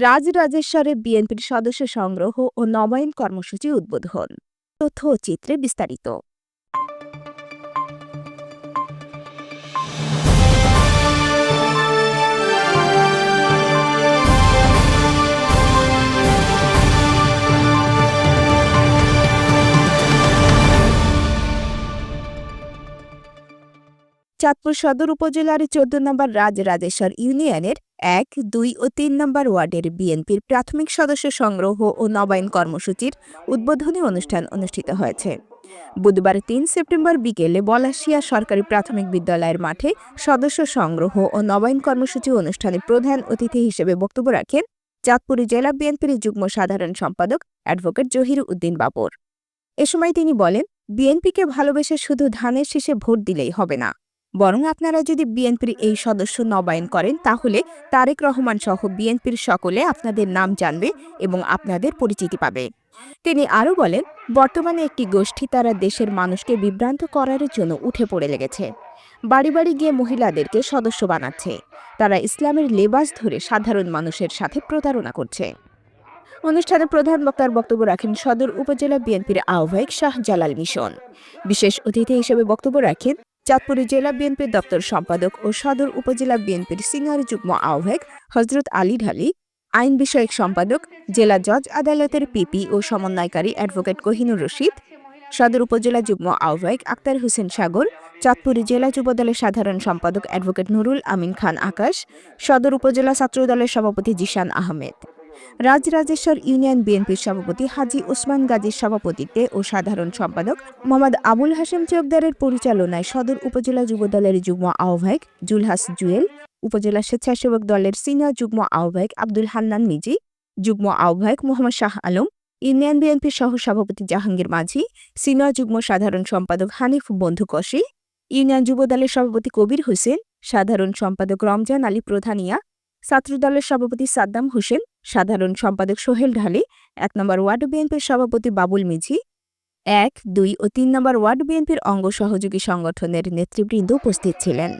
রাজরাজেশ্বরে বিএনপির সদস্য সংগ্রহ ও নবায়ন কর্মসূচি উদ্বোধন। তথ্য চিত্রে বিস্তারিত। চাঁদপুর সদর উপজেলার চোদ্দ নম্বর রাজরাজেশ্বর ইউনিয়নের এক, দুই ও তিন নম্বর ওয়ার্ডের বিএনপির প্রাথমিক সদস্য সংগ্রহ ও নবায়ন কর্মসূচির উদ্বোধনী অনুষ্ঠান অনুষ্ঠিত হয়েছে। বুধবার তিন সেপ্টেম্বর বিকেলে বলাশিয়া সরকারি প্রাথমিক বিদ্যালয়ের মাঠে সদস্য সংগ্রহ ও নবায়ন কর্মসূচি অনুষ্ঠানে প্রধান অতিথি হিসেবে বক্তব্য রাখেন চাঁদপুর জেলা বিএনপির যুগ্ম সাধারণ সম্পাদক অ্যাডভোকেট জহির উদ্দিন বাবর। এ সময় তিনি বলেন, বিএনপিকে ভালোবেসে শুধু ধানের শীষে ভোট দিলেই হবে না। বরং আপনারা যদি বিএনপির এই সদস্য নবায়ন করেন, তাহলে তারেক রহমান সহ বিএনপির সকলে আপনাদের নাম জানবে এবং আপনাদের পরিচিতি পাবে। তিনি আরও বলেন, বর্তমানে একটি গোষ্ঠী তারা দেশের মানুষকে বিভ্রান্ত করার জন্য উঠে পড়ে লেগেছে। বাড়ি বাড়ি গিয়ে মহিলাদেরকে সদস্য বানাচ্ছে। তারা ইসলামের লেবাস ধরে সাধারণ মানুষের সাথে প্রতারণা করছে। অনুষ্ঠানে প্রধান বক্তার বক্তব্য রাখেন সদর উপজেলা বিএনপির আহ্বায়ক শাহ জালাল মিশন। বিশেষ অতিথি হিসেবে বক্তব্য রাখেন চাঁদপুর জেলা বিএনপির দপ্তর সম্পাদক ও সদর উপজেলা বিএনপির সিনিয়র যুগ্ম আহ্বায়ক হজরত আলী ঢালি, আইন বিষয়ক সম্পাদক, জেলা জজ আদালতের পিপি ও সমন্বয়কারী অ্যাডভোকেট কোহিনুর রশিদ, সদর উপজেলা যুগ্ম আহ্বায়ক আক্তার হোসেন সাগর, চাঁদপুর জেলা যুবদলের সাধারণ সম্পাদক অ্যাডভোকেট নুরুল আমিন খান আকাশ, সদর উপজেলা ছাত্রদলের সভাপতি জিশান আহমেদ। রাজরাজেশ্বর ইউনিয়ন বিএনপির সভাপতি হাজি ওসমান গাজীর সভাপতিত্বে ও সাধারণ সম্পাদক মোহাম্মদ আবুল হাশেম চৌকদারের পরিচালনায় সদর উপজেলা যুবদলের যুগ্ম আহ্বায়ক জুলহাস জুয়েল, উপজেলা স্বেচ্ছাসেবক দলের সিনিয়র যুগ্ম আহ্বায়ক আব্দুল হান্নান মিজি, যুগ্ম আহ্বায়ক মোহাম্মদ শাহ আলম, ইউনিয়ন বিএনপির সহ সভাপতি জাহাঙ্গীর মাঝি, সিনিয়র যুগ্ম সাধারণ সম্পাদক হানিফ বন্ধু কশি ইউনিয়ন যুবদলের সভাপতি কবির হোসেন, সাধারণ সম্পাদক রমজান আলী প্রধানিয়া, ছাত্রদলের সভাপতি সাদ্দাম হোসেন সাধারণ সম্পাদক সোহেল ঢালি, এক নম্বর ওয়ার্ড বিএনপির সভাপতি বাবুল মিঝি, এক, দুই ও তিন নম্বর ওয়ার্ড বিএনপির অঙ্গ সহযোগী সংগঠনের নেতৃবৃন্দ উপস্থিত ছিলেন।